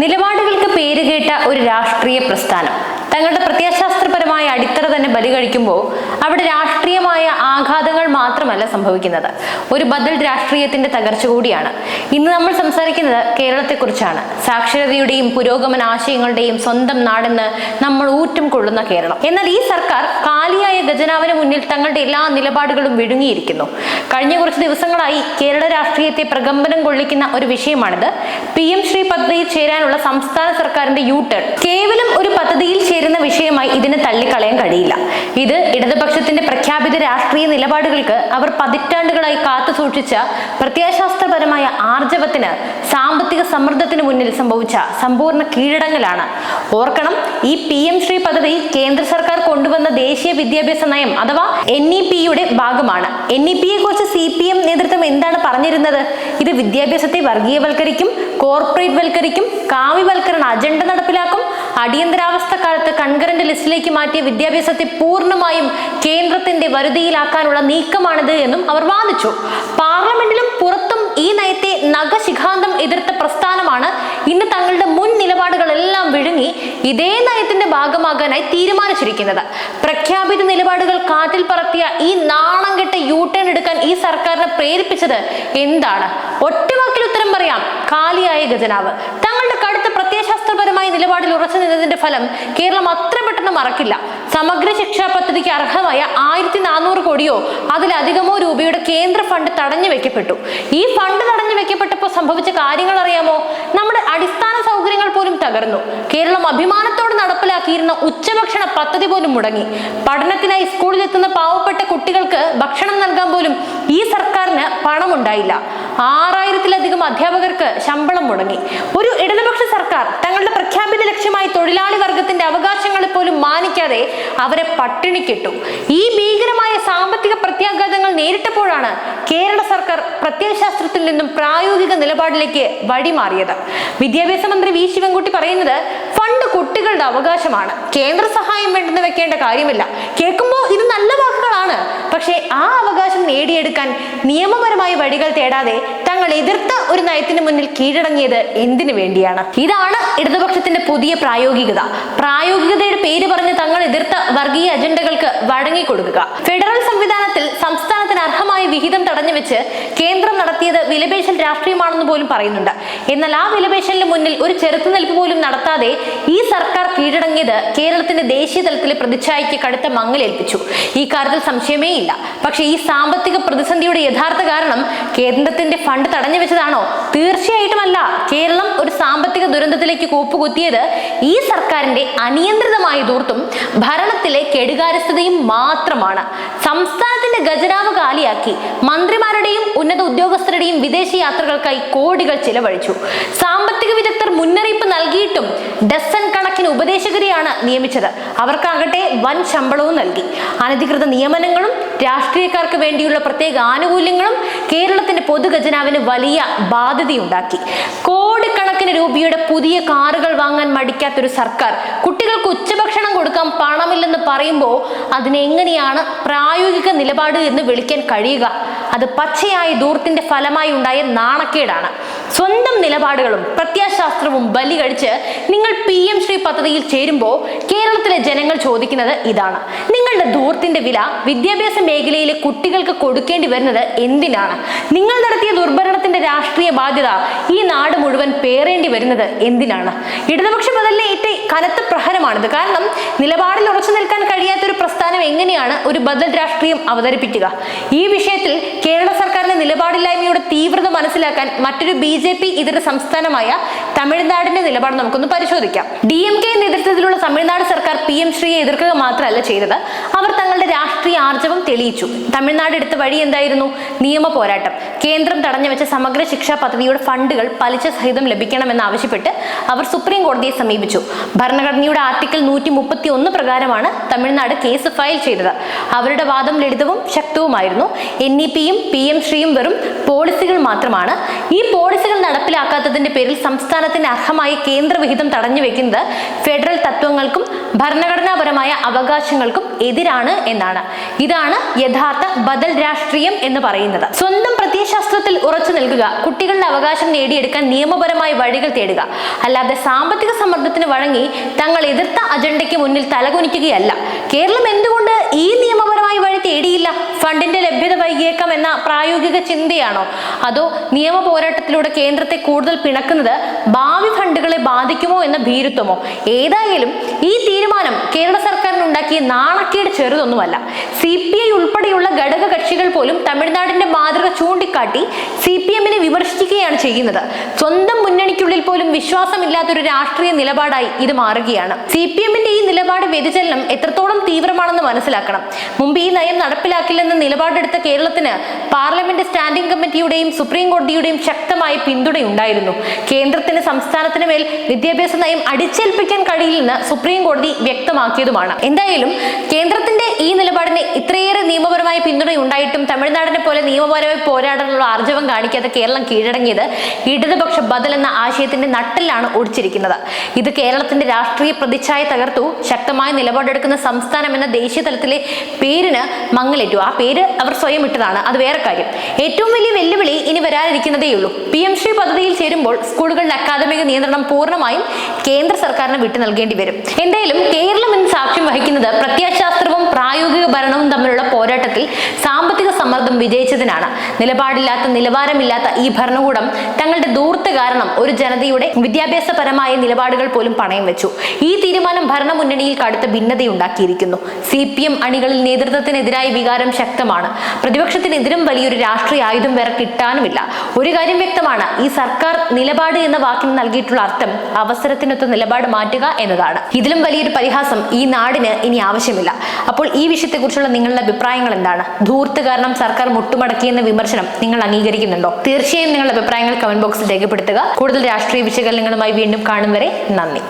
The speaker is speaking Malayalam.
നിലപാടുകൾക്ക് പേരുകേട്ട ഒരു രാഷ്ട്രീയ പ്രസ്ഥാനം. തങ്ങളുടെ അടിത്തറ തന്നെ ബലി കഴിക്കുമ്പോൾ അവിടെ രാഷ്ട്രീയമായ ആഘാതങ്ങൾ മാത്രമല്ല സംഭവിക്കുന്നത്. ഒരു ബദൽ രാഷ്ട്രീയത്തിന്റെ തകർച്ച കൂടിയാണ്. ഇന്ന് നമ്മൾ സംസാരിക്കുന്നത് കേരളത്തെക്കുറിച്ചാണ്. സാക്ഷരതയുടെയും പുരോഗമന ആശയങ്ങളുടെയും സ്വന്തം നാടെന്ന് നമ്മൾ ഊറ്റം കൊള്ളുന്ന കേരളം. എന്നാൽ ഈ സർക്കാർ കാലിയായ ഖജനാവിന് മുന്നിൽ തങ്ങളുടെ എല്ലാ നിലപാടുകളും വിഴുങ്ങിയിരിക്കുന്നു. കഴിഞ്ഞ കുറച്ച് ദിവസങ്ങളായി കേരള രാഷ്ട്രീയത്തെ പ്രകമ്പനം കൊള്ളിക്കുന്ന ഒരു വിഷയമാണിത്. പി എം ശ്രീ പദ്ധതിയിൽ ചേരാനുള്ള സംസ്ഥാന സർക്കാരിന്റെ യു ടേൺ കേവലം ഒരു പദ്ധതിയിൽ ചേരുന്ന വിഷയമായി ഇതിനെ തള്ളിക്കളയാൻ കഴിയില്ല. ഇത് ഇടതുപക്ഷത്തിന്റെ പ്രഖ്യാപിത രാഷ്ട്രീയ നിലപാടുകൾക്ക് അവർ പതിറ്റാണ്ടുകളായി കാത്തു സൂക്ഷിച്ച പ്രത്യയശാസ്ത്രപരമായ ആർജവത്തിന് സാമ്പത്തിക സമ്മർദ്ദത്തിന് മുന്നിൽ സംഭവിച്ച സമ്പൂർണ കീഴടങ്ങലാണ്. ഓർക്കണം ഈ പി എം ശ്രീ പദ്ധതി കേന്ദ്ര സർക്കാർ കൊണ്ടുവന്ന ദേശീയ വിദ്യാഭ്യാസ നയം അഥവാ എൻ ഇ പിയുടെ ഭാഗമാണ്. എൻ ഇ പിയെ കുറിച്ച് സി പി എം നേതൃത്വം എന്താണ് പറഞ്ഞിരുന്നത്? ഇത് വിദ്യാഭ്യാസത്തെ വർഗീയവൽക്കരിക്കും കോർപ്പറേറ്റ് വൽക്കരിക്കും കാവ്യവൽക്കരണ അജണ്ട നടപ്പിലാക്കും അടിയന്തരാവസ്ഥ കാലത്ത് കൺകറന്റ് ലിസ്റ്റിലേക്ക് മാറ്റിയ വിദ്യാഭ്യാസത്തെ പൂർണമായും കേന്ദ്രത്തിന്റെ വരുതിയിലാക്കാനുള്ള നീക്കമാണിത് എന്നും അവർ വാദിച്ചു. പാർലമെന്റിലും പുറത്തും ഈ നയത്തെ നഖശിഖാന്തം എതിർത്ത പ്രസ്ഥാനമാണ്. ഇന്ന് തങ്ങളുടെ മുൻ നിലപാടുകളെല്ലാം വിഴുങ്ങി ഇതേ നയത്തിന്റെ ഭാഗമാകാനായി തീരുമാനിച്ചിരിക്കുന്നത്. പ്രഖ്യാപിത നിലപാടുകൾ കാറ്റിൽ പറത്തിയ ഈ നാണം കെട്ട യു ടേൺ എടുക്കാൻ ഈ സർക്കാരിനെ പ്രേരിപ്പിച്ചത് എന്താണ്? ഒറ്റവാക്കിൽ ഉത്തരം പറയാം. കാലിയായ പ്രത്യയശാസ്ത്രപരമായ നിലപാടിൽ ഉറച്ചു നിന്നതിന്റെ ഫലം കേരളം അത്ര പെട്ടെന്ന് മറക്കില്ല. സമഗ്ര ശിക്ഷാ പദ്ധതിക്ക് അർഹമായ ആയിരത്തി നാനൂറ് കോടിയോ അതിലധികമോ രൂപയുടെ കേന്ദ്ര ഫണ്ട് തടഞ്ഞു വെക്കപ്പെട്ടു. ഈ ഫണ്ട് തടഞ്ഞു വെക്കപ്പെട്ടപ്പോൾ സംഭവിച്ച കാര്യങ്ങൾ അറിയാമോ? നമ്മുടെ അടിസ്ഥാന സൗകര്യങ്ങൾ പോലും തകർന്നു. കേരളം അഭിമാനത്തോടെ നടപ്പിലാക്കിയിരുന്ന ഉച്ചഭക്ഷണ പദ്ധതി പോലും മുടങ്ങി. പഠനത്തിനായി സ്കൂളിൽ എത്തുന്ന പാവപ്പെട്ട കുട്ടികൾക്ക് ഭക്ഷണം നൽകാൻ പോലും ഈ സർക്കാരിന് പണമുണ്ടായില്ല. ആറായിരത്തിലധികം അധ്യാപകർക്ക് ശമ്പളം മുടങ്ങി. ഒരു ഇടതുപക്ഷ സർക്കാർ തങ്ങളുടെ പ്രഖ്യാപിത ലക്ഷ്യമായി തൊഴിലാളി അവകാശങ്ങളെ പോലും മാനിക്കാതെ അവരെ പട്ടിണിക്കിട്ടു ഈ ഭീകരമായ സാമ്പത്തിക പ്രത്യാഘാതങ്ങൾ നേരിട്ടപ്പോഴാണ് കേരള സർക്കാർ പ്രത്യയശാസ്ത്രത്തിൽ നിന്നും പ്രായോഗിക നിലപാടിലേക്ക് വഴിമാറിയത്. വിദ്യാഭ്യാസ മന്ത്രി വി ശിവൻകുട്ടി പറയുന്നത് ഫണ്ട് കുട്ടികളുടെ അവകാശമാണ്. കേന്ദ്ര സഹായം വേണ്ടെന്ന് വെക്കേണ്ട കാര്യമില്ല. കേൾക്കുമ്പോൾ ഇത് നല്ല വാക്കുകളാണ്. പക്ഷേ ആ അവകാശം നേടിയെടുക്കാൻ നിയമപരമായ വഴികൾ തേടാതെ തങ്ങൾ എതിർത്ത ഒരു നയത്തിന് മുന്നിൽ കീഴടങ്ങിയത് എന്തിനു വേണ്ടിയാണ്? ഇതാണ് ഇടതുപക്ഷത്തിന്റെ പുതിയ പ്രായോഗികത. പ്രായോഗികതയുടെ പേര് പറഞ്ഞ് തങ്ങൾ എതിർത്ത വർഗീയ അജണ്ടകൾക്ക് വഴങ്ങിക്കൊടുക്കുക. ഫെഡറൽ സംവിധാനത്തിൽ സംസ്ഥാനത്തിന് അർഹമായ വിഹിതം തടഞ്ഞു വെച്ച് കേന്ദ്രം നടത്തിയത് വിലപേശൽ രാഷ്ട്രീയമാണെന്ന് പോലും പറയുന്നുണ്ട്. എന്നാൽ ആ വിലപേശലിന് മുന്നിൽ ഒരു ചെറുത്തുനിൽപ്പ് പോലും നടത്താതെ ഈ സർക്കാർ കീഴടങ്ങിയത് കേരളത്തിന്റെ ദേശീയ തലത്തിലെ പ്രതിച്ഛായയ്ക്ക് കടുത്ത മങ്ങലേൽപ്പിച്ചു. ഈ കാര്യത്തിൽ സംശയമേ ഇല്ല. പക്ഷേ ഈ സാമ്പത്തിക പ്രതിസന്ധിയുടെ യഥാർത്ഥ കാരണം കേന്ദ്രത്തിന്റെ ഫണ്ട് തടഞ്ഞു വെച്ചതാണോ? തീർച്ചയായിട്ടുമല്ല കേരളം ഒരു സാമ്പത്തിക ദുരന്തത്തിലേക്ക് കൂപ്പുകുത്തിയത് ഈ സർക്കാരിന്റെ അനിയന്ത്രിതമായ ദൂർത്തും ഭരണത്തിലെ കെടുകാര്യസ്ഥതയും മാത്രമാണ്. സംസ്ഥാനത്തിന്റെ ഖജനാവ് കാലിയാക്കി. മന്ത്രിമാരുടെയും ഉന്നത ഉദ്യോഗസ്ഥരുടെയും വിദേശ യാത്രകൾക്കായി കോടികൾ ചിലവഴിച്ചു. സാമ്പത്തിക വിദഗ്ധർ മുന്നറിയിപ്പ് നൽകിയിട്ടും ഡസൻ കണക്കിന് ഉപദേശകരെയാണ് നിയമിച്ചത്. അവർക്കാകട്ടെ വൻ ശമ്പളവും നൽകി. അനധികൃത നിയമനങ്ങളും രാഷ്ട്രീയക്കാർക്ക് വേണ്ടിയുള്ള പ്രത്യേക ആനുകൂല്യങ്ങളും കേരളത്തിന്റെ പൊതുഖജനാവിന് വലിയ ബാധ്യതയുണ്ടാക്കി. കോടിക്കണക്കിന് രൂപയുടെ പുതിയ കാറുകൾ വാങ്ങാൻ മടിക്കാത്തൊരു സർക്കാർ. കുട്ടികൾക്ക് ഉച്ചഭക്ഷണം കൊടുക്കാൻ പണമില്ലെന്ന് പറയുമ്പോൾ അതിനെങ്ങനെയാണ് പ്രായോഗിക നിലപാട് എന്ന് വിളിക്കാൻ കഴിയുക? അത് പച്ചയായ ദൂർത്തിന്റെ ഫലമായി ഉണ്ടായ നാണക്കേടാണ്. സ്വന്തം നിലപാടുകളും പ്രത്യാശാസ്ത്രവും ബലി കഴിച്ച് നിങ്ങൾ പി എം ശ്രീ പദ്ധതിയിൽ ചേരുമ്പോൾ കേരളത്തിലെ ജനങ്ങൾ ചോദിക്കുന്നത് ഇതാണ്. നിങ്ങളുടെ ദൂർത്തിന്റെ വില വിദ്യാഭ്യാസ മേഖലയിലെ കുട്ടികൾക്ക് കൊടുക്കേണ്ടി വരുന്നത് എന്തിനാണ്? നിങ്ങൾ നടത്തിയ ദുർഭരണത്തിന്റെ രാഷ്ട്രീയ ബാധ്യത ഈ നാട് മുഴുവൻ പേറേണ്ടി വരുന്നത് എന്തിനാണ്? ഇടതുപക്ഷ ബദലിലെ ഏറ്റവും കനത്ത പ്രഹരമാണിത്. കാരണം നിലപാടിൽ ഉറച്ചു നിൽക്കാൻ കഴിയാത്തൊരു പ്രസ്ഥാനം എങ്ങനെയാണ് ഒരു ബദൽ രാഷ്ട്രീയം അവതരിപ്പിക്കുക? ഈ വിഷയത്തിൽ കേരള സർക്കാരിന്റെ നിലപാടില്ലായ്മയുടെ തീവ്രത മനസ്സിലാക്കാൻ മറ്റൊരു ബി ജെ പി ഇതര സംസ്ഥാനമായ തമിഴ്നാടിന്റെ നിലപാട് നമുക്കൊന്ന് പരിശോധിക്കാം. ഡി എം കെ നേതൃത്വത്തിലുള്ള തമിഴ്നാട് സർക്കാർ പി എം ശ്രീയെ എതിർക്കുക മാത്രമല്ല ചെയ്തത്. അവർ തങ്ങളുടെ രാഷ്ട്രീയ ആർജവം തെളിയിച്ചു. തമിഴ്നാട് എടുത്ത വഴി എന്തായിരുന്നു? നിയമ പോരാട്ടം. കേന്ദ്രം തടഞ്ഞു വെച്ച സമഗ്ര ശിക്ഷാ പദ്ധതിയുടെ ഫണ്ടുകൾ പലിശ സഹിതം ലഭിക്കണമെന്ന് ആവശ്യപ്പെട്ട് അവർ സുപ്രീം കോടതിയെ സമീപിച്ചു. ഭരണഘടനയുടെ ആർട്ടിക്കിൾ നൂറ്റി പ്രകാരമാണ് തമിഴ്നാട് കേസ് ഫയൽ ചെയ്തത്. അവരുടെ വാദം ലളിതവും ശക്തവുമായിരുന്നു. എൻ ഇ പിയും പി എം ശ്രീയും വെറും പോളിസികൾ മാത്രമാണ്. ഈ പോളിസികൾ നടപ്പിലാക്കാത്തതിന്റെ പേരിൽ സംസ്ഥാനത്തിന് അർഹമായ കേന്ദ്രവിഹിതം തടഞ്ഞു വെക്കുന്നത് ഫെഡറൽ തത്വങ്ങൾക്കും ഭരണഘടനാപരമായ അവകാശങ്ങൾക്കും എതിരാണ് എന്നാണ്. ഇതാണ് യഥാർത്ഥ ബദൽ രാഷ്ട്രീയം എന്ന് പറയുന്നത്. സ്വന്തം പ്രത്യയശാസ്ത്രത്തിൽ ഉറച്ചു നിൽക്കുക. കുട്ടികളുടെ അവകാശം നേടിയെടുക്കാൻ നിയമപരമായ വഴികൾ തേടുക. അല്ലാതെ സാമ്പത്തിക സമ്മർദ്ദത്തിന് വഴങ്ങി തങ്ങൾ എതിർത്ത അജണ്ടയ്ക്ക് മുന്നിൽ തലകുനിക്കുകയല്ല. കേരളം എന്തുകൊണ്ട് ഈ നിയമപരമായ വഴി തേടിയില്ല? ഫണ്ടിന്റെ ലഭ്യത വൈകിയേക്കാം എന്ന പ്രായോഗിക ചിന്തയാണോ? അതോ നിയമ പോരാട്ടത്തിലൂടെ കേന്ദ്രത്തെ കൂടുതൽ പിണക്കുന്നത് ഭാവി ഫണ്ടുകളെ ബാധിക്കുമോ എന്ന ഭീരുത്വമോ? ഏതായാലും ഈ തീരുമാനം കേരള സർക്കാരിനുണ്ടാക്കിയ നാണക്കേട് ചെറുതൊന്നുമല്ല. സി പി ഐ ഉൾപ്പെടെയുള്ള ഘടക കക്ഷികൾ പോലും തമിഴ്നാടിന്റെ മാതൃക ചൂണ്ടിക്കാട്ടി സി പി എമ്മിനെ വിമർശിക്കുകയാണ് ചെയ്യുന്നത്. സ്വന്തം മുന്നണിക്കുള്ളിൽ പോലും വിശ്വാസമില്ലാത്തൊരു രാഷ്ട്രീയ നിലപാടായി ഇത് മാറുകയാണ്. സി പി എമ്മിന്റെ ഈ നിലപാട് വ്യതിചലനം എത്രത്തോളം തീവ്രമാണെന്ന് മനസ്സിലാക്കണം. മുമ്പ് ഈ നയം നടപ്പിലാക്കില്ലെന്ന നിലപാടെടുത്ത കേരളത്തിന് പാർലമെന്റ് സ്റ്റാൻഡിംഗ് കമ്മിറ്റിയുടെയും സുപ്രീം കോടതിയുടെയും ശക്തമായ പിന്തുണയുണ്ടായിരുന്നു. കേന്ദ്രത്തിന് സംസ്ഥാനത്തിന് മേൽ വിദ്യാഭ്യാസ നയം അടിച്ചേൽപ്പിക്കാൻ കഴിയില്ലെന്ന് സുപ്രീം കോടതി വ്യക്തമാക്കിയതുമാണ്. എന്തായാലും കേന്ദ്രത്തിന്റെ ഈ നിലപാടിന് ഇത്രയേറെ നിയമപരമായ പിന്തുണയുണ്ടായിട്ടും തമിഴ്നാടിനെ പോലെ നിയമപരമായി പോരാടാനുള്ള ആർജവം കാണിക്കാതെ കേരളം കീഴടങ്ങിയത് ഇടതുപക്ഷ ബദൽ എന്ന ആശയത്തിന്റെ നട്ടിലാണ് ഒടിച്ചിരിക്കുന്നത്. ഇത് കേരളത്തിന്റെ രാഷ്ട്രീയ പ്രതിച്ഛായ തകർത്തു. ശക്തമായ നിലപാടെടുക്കുന്ന സംസ്ഥാനം എന്ന ദേശീയ തലത്തിലെ പേരിന് മങ്ങലേറ്റു. ആ പേര് അവർ സ്വയം ഇട്ടതാണ്. അത് വേറെ കാര്യം. ഏറ്റവും വലിയ വെല്ലുവിളി ഇനി വരാനിരിക്കുന്നതേയുള്ളൂ. പി എം ശ്രീ പദ്ധതിയിൽ ചേരുമ്പോൾ സ്കൂളുകളുടെ അക്കാദമിക നിയന്ത്രണം പൂർണമായും കേന്ദ്ര സർക്കാരിന് വിട്ടു നൽകേണ്ടി വരും. എന്തായാലും കേരളം ഇന്ന് സാക്ഷ്യം വഹിക്കുന്നത് പ്രത്യയശാസ്ത്രവും പ്രായോഗിക ഭരണവും തമ്മിലുള്ള പോരാട്ടത്തിൽ സാമ്പത്തിക സമ്മർദ്ദം വിജയിച്ചതിനാണ്. നിലപാടില്ലാത്ത നിലവാരമില്ലാത്ത ഈ ഭരണകൂടം തങ്ങളുടെ ദൂർത്ത് കാരണം ഒരു ജനതയുടെ വിദ്യാഭ്യാസപരമായ നിലപാടുകൾ പോലും പണയം വെച്ചു. ഈ തീരുമാനം ഭരണമുന്നണിയിൽ കടുത്ത ഭിന്നതയുണ്ടാക്കിയിരിക്കുന്നു. സി പി എം അണികളിൽ നേതൃത്വത്തിനെതിരായ വികാരം ശക്തമാണ്. പ്രതിപക്ഷത്തിനെതിരും വലിയൊരു രാഷ്ട്രീയ ആയുധം വേറെ കിട്ടാനുമില്ല. ഒരു കാര്യം വ്യക്തമാണ് ഈ സർക്കാർ നിലപാട് എന്ന വാക്കിന് നൽകിയിട്ടുള്ള അർത്ഥം അവസരത്തിനൊത്ത നിലപാട് മാറ്റുക എന്നതാണ്. ഇതിലും വലിയൊരു പരിഹാസം ഈ നാടിന് ഇനി ആവശ്യമില്ല. അപ്പോൾ ഈ വിഷയത്തെക്കുറിച്ചുള്ള നിങ്ങളുടെ അഭിപ്രായങ്ങൾ എന്താണ്? ധൂർത്ത് കാരണം സർക്കാർ മുട്ടുമടക്കിയെന്ന വിമർശനം നിങ്ങൾ അംഗീകരിക്കുന്നുണ്ടോ? തീർച്ചയായും നിങ്ങളുടെ അഭിപ്രായങ്ങൾ കമന്റ് ബോക്സിൽ രേഖപ്പെടുത്തുക. കൂടുതൽ രാഷ്ട്രീയ വിശകലനങ്ങളുമായി വീണ്ടും കാണും വരെ നന്ദി.